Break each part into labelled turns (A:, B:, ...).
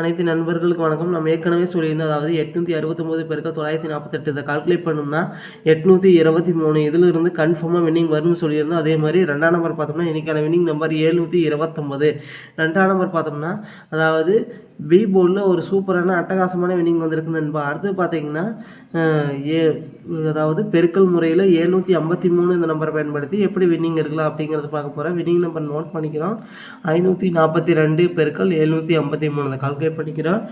A: அனைத்து நண்பர்களுக்கு வணக்கம். நம்ம ஏற்கனவே சொல்லியிருந்தோம் அதாவது எட்நூற்றி அறுபத்தொம்போது பேருக்கு தொள்ளாயிரத்தி நாற்பத்தெட்டு இதை கால்குலேட் பண்ணோம்னா எட்நூற்றி இருபத்தி மூணு இதில் இருந்து கன்ஃபார்மாக வின்னிங் வரும்னு சொல்லியிருந்தோம். அதே மாதிரி ரெண்டாம் நம்பர் பார்த்தோம்னா இன்றைக்கான வின்னிங் நம்பர் ஏழ்நூற்றி இருபத்தொம்பது. ரெண்டாம் நம்பர் பார்த்தோம்னா அதாவது பி போர்டில் ஒரு சூப்பரான அட்டகாசமான வின்னிங் வந்திருக்கு நண்பா. அடுத்து பார்த்தீங்கன்னா ஏ அதாவது பெருக்கல் முறையில் ஏழ்நூற்றி ஐம்பத்தி மூணு இந்த நம்பரை பயன்படுத்தி எப்படி வின்னிங் எடுக்கலாம் அப்படிங்கிறத பார்க்க போகிறேன் வின்னிங் நம்பர் நோட் பண்ணிக்கிறோம். ஐநூற்றி நாற்பத்தி ரெண்டு பெருக்கல் ஏழ்நூற்றி ஐம்பத்தி மூணு. இந்த கால்குலேட் பண்ணிக்கிறோம்.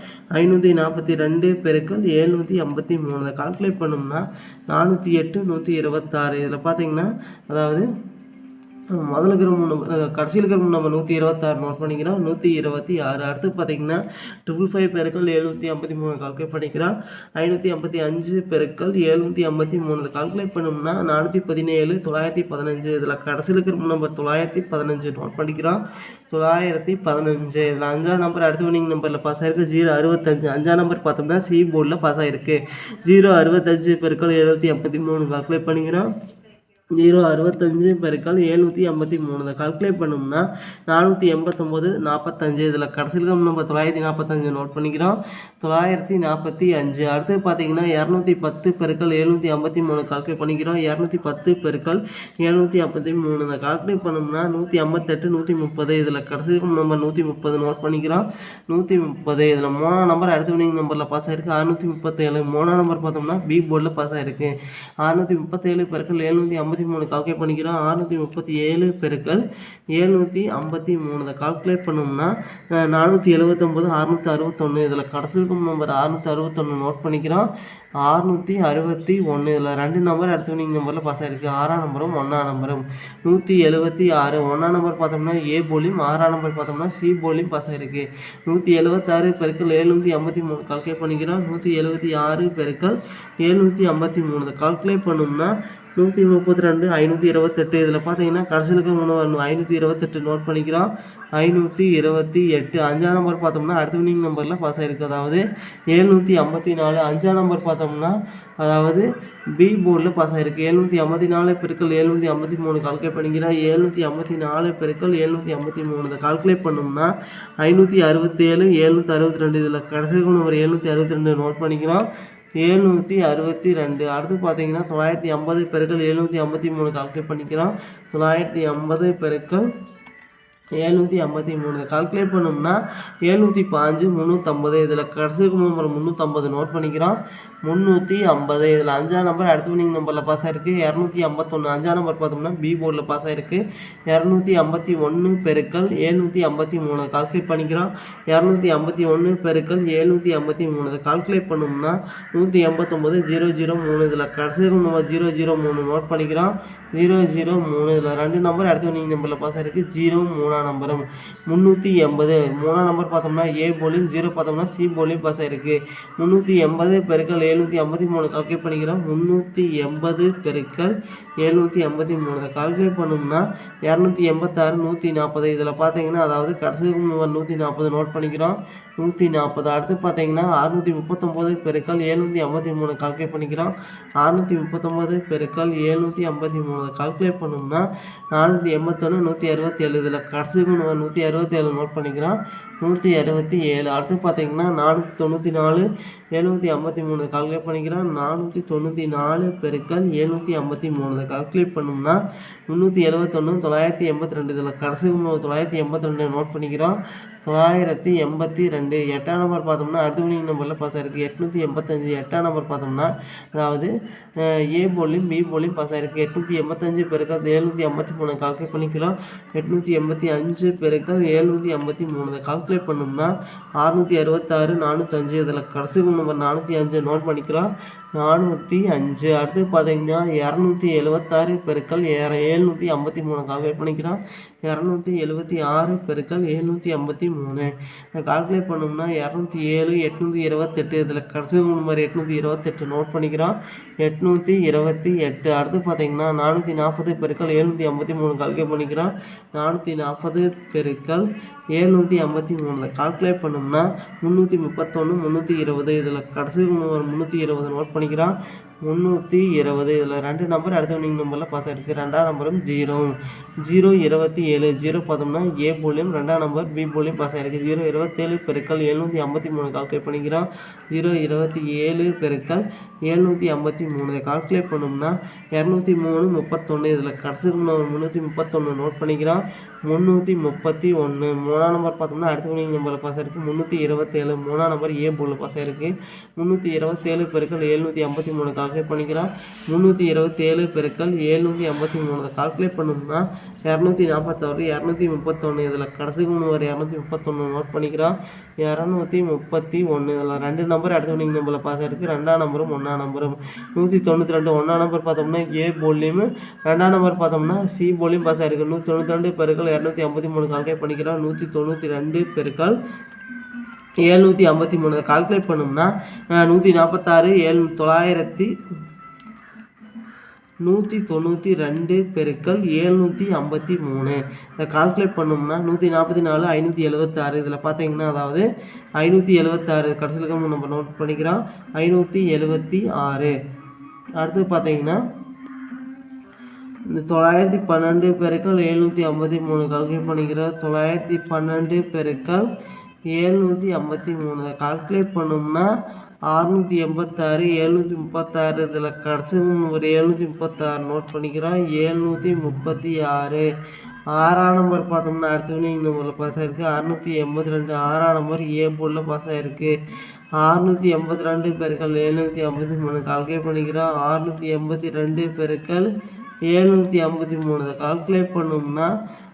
A: ஐநூற்றி நாற்பத்தி ரெண்டு பெருக்கள் ஏழ்நூற்றி ஐம்பத்தி மூணு. அதை கால்குலேட் பண்ணோம்னா நானூற்றி எட்டு நூற்றி இருபத்தாறு. இதில் பார்த்தீங்கன்னா அதாவது முதல்ல இருக்கிற மூணு கடைசியில் இருக்கிற மூணு நம்ம நூற்றி இருபத்தாறு நோட் பண்ணிக்கிறோம். நூற்றி இருபத்தி ஆறு. அடுத்து பார்த்தீங்கன்னா ட்ரிபிள் ஃபைவ் பெருக்கள் எழுநூற்றி ஐம்பத்தி மூணு கால்குலேட் பண்ணிக்கிறோம். ஐநூற்றி ஐம்பத்தி அஞ்சு பெருக்கள் எழுநூற்றி ஐம்பத்தி மூணு கால்குலேட் பண்ணோம்னா நானூற்றி பதினேழு தொள்ளாயிரத்தி பதினஞ்சு. இதில் கடைசியில் இருக்கிற மூணு நம்பர் தொள்ளாயிரத்தி பதினஞ்சு நோட் பண்ணிக்கிறோம். தொள்ளாயிரத்தி பதினஞ்சு. இதில் அஞ்சாம் நம்பர் அடுத்த வினிங் நம்பரில் பாஸ் ஆகிருக்கு ஜீரோ அறுபத்தஞ்சு. அஞ்சாம் நம்பர் பார்த்தோம்னா சி போர்டில் பாஸ் ஆகிருக்கு ஜீரோ அறுபத்தஞ்சு பெருக்கள் எழுநூற்றி ஐம்பத்தி மூணு கால்குலேட் பண்ணிக்கிறோம். ஜீரோ அறுபத்தஞ்சு பெருக்கால் எழுநூற்றி ஐம்பத்தி மூணு. இதை கால்குலேட் பண்ணோம்னா நானூற்றி எண்பத்தொம்போது நாற்பத்தஞ்சு இதில் கடைசியில் நம்ம தொள்ளாயிரத்தி நாற்பத்தஞ்சு நோட் பண்ணிக்கிறோம். தொள்ளாயிரத்தி நாற்பத்தி அஞ்சு. அடுத்து பார்த்தீங்கன்னா இரநூத்தி பத்து பெருக்கல் எழுநூற்றி ஐம்பத்தி மூணு கால்குலேட் பண்ணிக்கிறோம். இரநூத்தி பத்து பெருக்கல் எழுநூற்றி ஐம்பத்தி மூணு. இதை கால்குலேட் பண்ணோம்னா நூற்றி ஐம்பத்தெட்டு நூற்றி முப்பது. இதில் கடைசியில் நம்ம நூற்றி முப்பது நோட் பண்ணிக்கிறோம். நூற்றி முப்பது. இதில் மூணாம் நம்பர் அடுத்த வினிங் நம்பரில் பாஸ் ஆயிருக்கு. அறுநூற்றி முப்பத்தேழு. மூணாம் நம்பர் பார்த்தோம்னா பி போர்டில் பாஸ் ஆயிருக்கு. அறுநூற்றி முப்பத்தேழு பெருக்கல் எழுநூற்றி ஐம்பத்தி மூணு கால்குலேட் பண்ணிக்கிறோம். அறுநூற்றி முப்பத்தி ஏழு பெருக்கள் ஏழ்நூற்றி ஐம்பத்தி மூணு. கால்குலேட் பண்ணோம்னா நானூற்றி எழுபத்தொம்போது அறுநூற்றி அறுபத்தொன்று இதில் கடைசி இருக்கும் நம்பர் அறுநூற்றி அறுபத்தொன்று நோட் பண்ணிக்கிறோம். அறுநூற்றி அறுபத்தி ஒன்று இதில் ரெண்டு நம்பர் அடுத்த வினிங் நம்பரில் பாஸ் ஆகிருக்கு ஆறாம் நம்பரும் ஒன்றாம் நம்பரும் நூற்றி எழுபத்தி ஆறு. ஒன்றாம் நம்பர் பார்த்தோம்னா ஏ போலியும் ஆறாம் நம்பர் பார்த்தோம்னா சி போலியும் பாஸ் ஆகிருக்கு நூற்றி எழுபத்தாறு பெருக்கள் எழுநூற்றி ஐம்பத்தி மூணு. கால்குலேட் பண்ணிக்கிறோம். நூற்றி எழுபத்தி ஆறு பெருக்கள் எழுநூற்றி ஐம்பத்தி மூணு. கால்குலேட் பண்ணோம்னா நூற்றி முப்பத்தி ரெண்டு ஐநூற்றி இருபத்தெட்டு. இதில் பார்த்தீங்கன்னா கடைசியில் மூணு வரணும். ஐநூற்றி இருபத்தெட்டு நோட் பண்ணிக்கிறோம். ஐநூற்றி இருபத்தி எட்டு. அஞ்சாம் நம்பர் பார்த்தோம்னா அடுத்த வினிங் நம்பரில் பாஸ் ஆகிருக்கு அதாவது ஏழ்நூற்றி ஐம்பத்தி நாலு. அஞ்சாம் நம்பர் பார்த்தோம்னா அதாவது பி போர்டில் பாஸ் ஆகிருக்கு எழுநூற்றி ஐம்பத்தி நாலு பெருக்கள் எழுநூற்றி ஐம்பத்தி மூணு. கால்குலேட் பண்ணிக்கிறோம் எழுநூற்றி ஐம்பத்தி நாலு பெருக்கள் எழுநூற்றி ஐம்பத்தி மூணு. இதை கால்குலேட் பண்ணோம்னா ஐநூற்றி அறுபத்தேழு எழுநூற்றி அறுபத்தி ரெண்டு. இதில் கடைசி நம்பர் எழுநூற்றி அறுபத்தி ரெண்டு நோட் பண்ணிக்கிறோம். எழுநூற்றி அறுபத்தி ரெண்டு. அடுத்து பார்த்தீங்கன்னா தொள்ளாயிரத்தி ஐம்பது பெருக்கள் எழுநூற்றி ஐம்பத்தி மூணு கால்குலேட் பண்ணிக்கிறோம். தொள்ளாயிரத்தி ஐம்பது பெருக்கள் எழுநூற்றி ஐம்பத்தி மூணு. கால்குலேட் பண்ணோம்னா எழுநூற்றி பாஞ்சு முந்நூற்றம்பது இதில் கடைசிக்கு நம்பர் முந்நூற்றம்பது நோட் பண்ணிக்கிறோம். முந்நூற்றி ஐம்பது. இதில் அஞ்சாம் நம்பர் அடுத்த வினிங் நம்பரில் பாஸ் ஆயிருக்கு. இரநூத்தி ஐம்பத்தொன்று அஞ்சாம் நம்பர் பார்த்தோம்னா பி போர்டில் பாஸ் ஆயிருக்கு. இரநூத்தி ஐம்பத்தி ஒன்று பெருக்கல் எழுநூற்றி ஐம்பத்தி மூணு. கால்குலேட் பண்ணிக்கிறோம். இரநூத்தி ஐம்பத்தி ஒன்று பெருக்கல் எழுநூற்றி ஐம்பத்தி மூணு. இதை கால்குலேட் பண்ணோம்னா நூற்றி எண்பத்தொம்போது ஜீரோ ஜீரோ மூணு. இதில் கடைசிக்கு நம்பர் ஜீரோ ஜீரோ மூணு நோட் பண்ணிக்கிறோம். ஜீரோ ஜீரோ மூணு. இதில் ரெண்டு நம்பர் அடுத்த வினிங் நம்பரில் பாஸ் ஆயிருக்கு. ஜீரோ மூணு மூணாம் நம்பரும் முந்நூற்றி எண்பது. மூணாம் நம்பர் பார்த்தோம்னா ஏ போலியும் ஜீரோ பார்த்தோம்னா சி போலியும் பாஸ் ஆயிருக்கு. முந்நூற்றி எண்பது பெருக்கல் எழுநூற்றி ஐம்பத்தி மூணு கால்குலேட் பண்ணிக்கிறோம். முந்நூற்றி எண்பது பெருக்கல் எழுநூற்றி ஐம்பத்தி மூணு. கால்குலேட் பண்ணோம்னா இரநூத்தி எண்பத்தாறு நூற்றி நாற்பது இதில் பார்த்தீங்கன்னா அதாவது கடைசி நூற்றி நாற்பது நோட் பண்ணிக்கிறோம். நூற்றி நாற்பது அடுத்து பார்த்தீங்கன்னா அறுநூற்றி முப்பத்தொம்போது பெருக்கல் ஏழ்நூற்றி ஐம்பத்தி மூணு கால்குலேட் பண்ணிக்கிறோம் அறுநூற்றி முப்பத்தொம்போது பெருக்கல் ஏழ்நூற்றி ஐம்பத்தி மூணு. கால்குலேட் பண்ணோம்னா நானூற்றி எண்பத்தொன்று நூற்றி அறுபத்தேழு. இதில் கடைசி நூற்றி அறுபத்தேழு நோட் பண்ணிக்கிறோம் நூற்றி அறுபத்தி ஏழு அடுத்து பார்த்தீங்கன்னா நானூற்றி தொண்ணூற்றி நாலு எழுநூற்றி ஐம்பத்தி மூணு. கால்குலேட் பண்ணிக்கிறோம் நானூற்றி தொண்ணூற்றி நாலு பெருக்கல் எழுநூற்றி ஐம்பத்தி மூணு. கால்குலேட் பண்ணோம்னா முந்நூற்றி எழுபத்தொன்று தொள்ளாயிரத்தி எண்பத்தி ரெண்டு. இதில் கடைசி தொள்ளாயிரத்தி எண்பத்தி ரெண்டு நோட் பண்ணிக்கிறோம். தொள்ளாயிரத்தி எண்பத்தி ரெண்டு. ரெண்டு எட்டாம் நம்பர் பார்த்தோம்னா அடுத்த வினிங் நம்பரில் பாஸ் ஆயிருக்கு. எட்நூற்றி எண்பத்தஞ்சு எட்டாம் நம்பர் பார்த்தோம்னா அதாவது ஏ போலையும் பி போலையும் பாஸ் ஆயிருக்கு. எட்நூற்றி எண்பத்தஞ்சு பெருக்கால் எழுநூற்றி ஐம்பத்தி மூணு. கால்குலேட் பண்ணிக்கலாம். எட்நூற்றி எண்பத்தி அஞ்சு பெருக்கல் எழுநூற்றி ஐம்பத்தி மூணு. கால்குலேட் பண்ணோம்னா அறுநூற்றி அறுபத்தாறு நானூற்றஞ்சு இதில் கடைசி நம்பர் நானூற்றி அஞ்சு நோட் பண்ணிக்கலாம். நானூற்றி அஞ்சு. அடுத்து பார்த்தீங்கன்னா இரநூத்தி எழுபத்தாறு பெருக்கள் ஏழ்நூற்றி ஐம்பத்தி மூணு. கால்குலேட் பண்ணிக்கிறோம் இரநூத்தி எழுபத்தி ஆறு பெருக்கள் எழுநூற்றி ஐம்பத்தி மூணு. கால்குலேட் பண்ணோம்னா இரநூத்தி ஏழு எட்நூற்றி இருபத்தெட்டு. இதில் கடைசி நம்பர் எட்நூற்றி இருபத்தெட்டு நோட் பண்ணிக்கிறோம். எட்நூற்றி இருபத்தி எட்டு. அடுத்து பார்த்தீங்கன்னா நானூற்றி நாற்பது பெருக்கள் எழுநூற்றி ஐம்பத்தி மூணு கால்குலேட் பண்ணிக்கிறோம். நானூற்றி நாற்பது பெருக்கள் எழுநூற்றி ஐம்பத்தி மூணில் கால்குலேட் பண்ணோம்னா முந்நூற்றி முப்பத்தொன்று முந்நூற்றி இருபது. இதில் கடைசி நம்பர் முந்நூற்றி இருபது நோட் பண்ணிக்கிறோம். முந்நூற்றி இருபது. இதில் ரெண்டு நம்பர் அடுத்த வினிங் நம்பரில் பாஸ் ஆகிருக்கு ரெண்டாம் நம்பரும் ஜீரோ ஜீரோ இருபத்தி ஏழு. ஜீரோ பார்த்தோம்னா ஏ போலியும் ரெண்டாம் நம்பர் பி போலியும் பாஸ் ஆகிருக்கு ஜீரோ இருபத்தேழு பெருக்கள் எழுநூற்றி ஐம்பத்தி மூணு கால்குலேட் பண்ணிக்கிறோம். ஜீரோ இருபத்தி ஏழு பெருக்கள் எழுநூற்றி ஐம்பத்தி மூணு. கால்குலேட் பண்ணோம்னா இரநூத்தி மூணு முப்பத்தொன்று இதில் கடைசி முந்நூற்றி முப்பத்தொன்று நோட் பண்ணிக்கிறோம். முந்நூற்றி முப்பத்தி ஒன்று மூணாம் நம்பர் பார்த்தோம்னா அடுத்த வினிங் நம்பரில் பாஸ் ஆகிருக்கு முந்நூற்றி இருபத்தேழு. மூணாம் நம்பர் ஏ போலில் பாஸ் ஆகிருக்கு முந்நூற்றி இருபத்தேழு பெருக்கள் எழுநூற்றி ஐம்பத்தி மூணு. கால்குலேட் பண்ணிக்கிறோம் முந்நூற்றி இருபத்தேழு பெருக்கள் எழுநூற்றி ஐம்பத்தி மூணு. கால்குலேட் பண்ணோம்னா இரநூத்தி நாற்பத்தாறு இரநூத்தி முப்பத்தொன்று இதில் கடைசி மூணு ஒரு இரநூத்தி முப்பத்தொன்று நோட் பண்ணிக்கிறோம். இரநூத்தி முப்பத்தி ஒன்று இதில் ரெண்டு நம்பர் அடுத்த வினிங் நம்பரில் பாஸ் ஆகிருக்கு ரெண்டாம் நம்பரும் ஒன்றாம் நம்பரும் நூற்றி தொண்ணூற்றி ரெண்டு ஒன்றாம் நம்பர் பார்த்தோம்னா ஏ போலியும் ரெண்டாம் நம்பர் பார்த்தோம்னா சி போலியும் பாஸ் ஆகிருக்கு நூற்றி தொண்ணூற்றி ரெண்டு பெருக்கள் இரநூத்தி ஐம்பத்தி மூணு கால்குலேட் பண்ணிக்கிறோம். நூற்றி தொண்ணூற்றி ரெண்டு பெருக்கள் ஏழ்நூற்றி ஐம்பத்தி மூணு. கால்குலேட் பண்ணோம்னா நூற்றி நாற்பத்தாறு ஏழு தொள்ளாயிரத்தி நூற்றி தொண்ணூற்றி ரெண்டு பெருக்கல் ஏழ்நூற்றி ஐம்பத்தி மூணு. இதை கால்குலேட் பண்ணோம்னா நூற்றி நாற்பத்தி நாலு ஐநூற்றி எழுபத்தாறு இதில் பார்த்தீங்கன்னா அதாவது ஐநூற்றி எழுபத்தாறு கடைசியில் நம்ம நோட் பண்ணிக்கிறோம். ஐநூற்றி எழுபத்தி ஆறு. அடுத்து பார்த்தீங்கன்னா இந்த தொள்ளாயிரத்தி பன்னெண்டு பெருக்கள் எழுநூற்றி ஐம்பத்தி மூணு கால்குலேட் பண்ணிக்கிறோம். தொள்ளாயிரத்தி பன்னெண்டு பெருக்கள் ஏழ்நூற்றி ஐம்பத்தி மூணு. கால்குலேட் பண்ணோம்னா அறுநூற்றி எண்பத்தாறு எழுநூற்றி முப்பத்தாறு. இதில் கடைசி ஒரு எழுநூற்றி முப்பத்தாறு நோட் பண்ணிக்கிறோம். ஏழ்நூற்றி முப்பத்தி ஆறு. ஆறாம் நம்பர் பார்த்தோம்னா அடுத்த வினிங் நம்பரில் பாஸ் ஆகிருக்கு அறுநூற்றி எண்பத்தி ரெண்டு. ஆறாம் நம்பர் ஏ போர்டில் பாஸ் ஆகிருக்கு அறுநூற்றி எண்பத்தி ரெண்டு பெருக்கள் எழுநூற்றி ஐம்பத்தி மூணு. கால்குலேட் பண்ணிக்கிறோம். அறுநூற்றி எண்பத்தி ரெண்டு பெருக்கள் எழுநூற்றி ஐம்பத்தி மூணு. இதை கால்குலேட் பண்ணோம்னா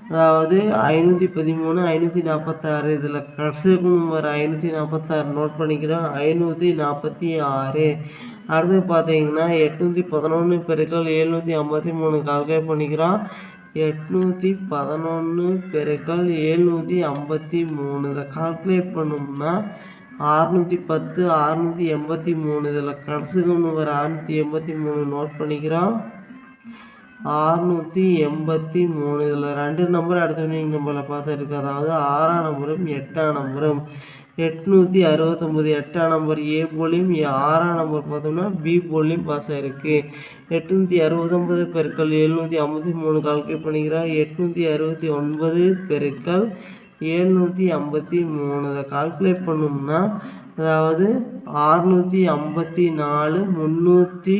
A: அதாவது ஐநூற்றி பதிமூணு ஐநூற்றி நாற்பத்தாறு இதில் கடைசி நம்பர் ஐநூற்றி நாற்பத்தாறு நோட் பண்ணிக்கிறோம் ஐநூற்றி நாற்பத்தி ஆறு. அடுத்து பார்த்தீங்கன்னா எட்நூற்றி பதினொன்று பெருக்கள் எழுநூற்றி ஐம்பத்தி மூணு கால்குலேட் பண்ணிக்கிறோம். எட்நூற்றி பதினொன்று பெருக்கல் எழுநூற்றி ஐம்பத்தி மூணு. இதை கால்குலேட் பண்ணோம்னா அறுநூற்றி பத்து அறுநூற்றி எண்பத்தி மூணு. இதில் கடைசி நம்பர் அறுநூற்றி எண்பத்தி மூணு நோட் பண்ணிக்கிறோம். அறுநூற்றி எண்பத்தி மூணு. இதில் ரெண்டு நம்பர் அடுத்த வினிங் நம்பரில் பாஸ் ஆகிருக்கு அதாவது ஆறாம் நம்பரும் எட்டாம் நம்பரும் எட்நூற்றி அறுபத்தொம்போது எட்டாம் நம்பர் ஏ போலியும் ஆறாம் நம்பர் பார்த்தோம்னா பி போலியும் பாஸ் ஆகிருக்கு எட்நூற்றி அறுபத்தொம்பது பெருக்கள் எழுநூற்றி ஐம்பத்தி மூணு கால்குலேட் பண்ணிக்கிறா. எட்நூற்றி அறுபத்தி ஒன்பது பெருக்கள் ஏழ்நூற்றி ஐம்பத்தி மூணு. இதை கால்குலேட் பண்ணோம்னா அதாவது அறுநூற்றி ஐம்பத்தி நாலு முந்நூற்றி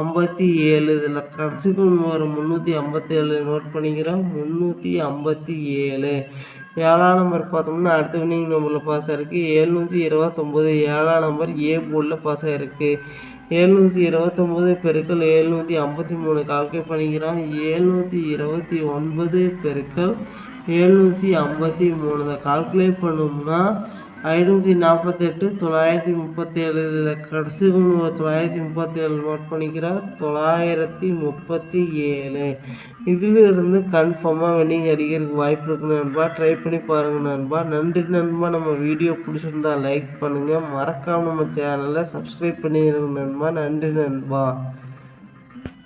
A: ஐம்பத்தி ஏழு இதில் கடைசிக்கு ஒரு முந்நூற்றி ஐம்பத்தேழு நோட் பண்ணிக்கிறோம். முந்நூற்றி ஐம்பத்தி ஏழு. ஏழாம் நம்பர் பார்த்தோம்னா அடுத்த வினிங் நம்பரில் பாஸ் ஆகிருக்கு ஏழ்நூற்றி இருபத்தொம்போது ஏழாம் நம்பர் ஏ போர்டில் பாஸ் ஆகிருக்கு ஏழ்நூற்றி இருபத்தொம்போது பெருக்கள் ஏழ்நூற்றி ஐம்பத்தி மூணு கால்குலேட் பண்ணிக்கிறோம். ஏழ்நூற்றி இருபத்தி ஒன்பது பெருக்கள் எழுநூற்றி ஐம்பத்தி மூணு கால்குலேட் பண்ணோம்னா ஐநூற்றி நாற்பத்தெட்டு தொள்ளாயிரத்தி முப்பத்தேழு இதில் கடைசி தொள்ளாயிரத்தி முப்பத்தேழு நோட் பண்ணிக்கிறார். தொள்ளாயிரத்தி முப்பத்தி ஏழு இதிலிருந்து கன்ஃபார்மாக வெண்டிங் அடிக்கிறதுக்கு வாய்ப்பு இருக்கு நண்பா. ட்ரை பண்ணி பாருங்கள் நண்பா. நன்றி நண்பா. நம்ம வீடியோ பிடிச்சிருந்தா லைக் பண்ணுங்கள் மறக்காமல் நம்ம சேனலை சப்ஸ்கிரைப் பண்ணிடுங்க நண்பா. நன்றி நண்பா.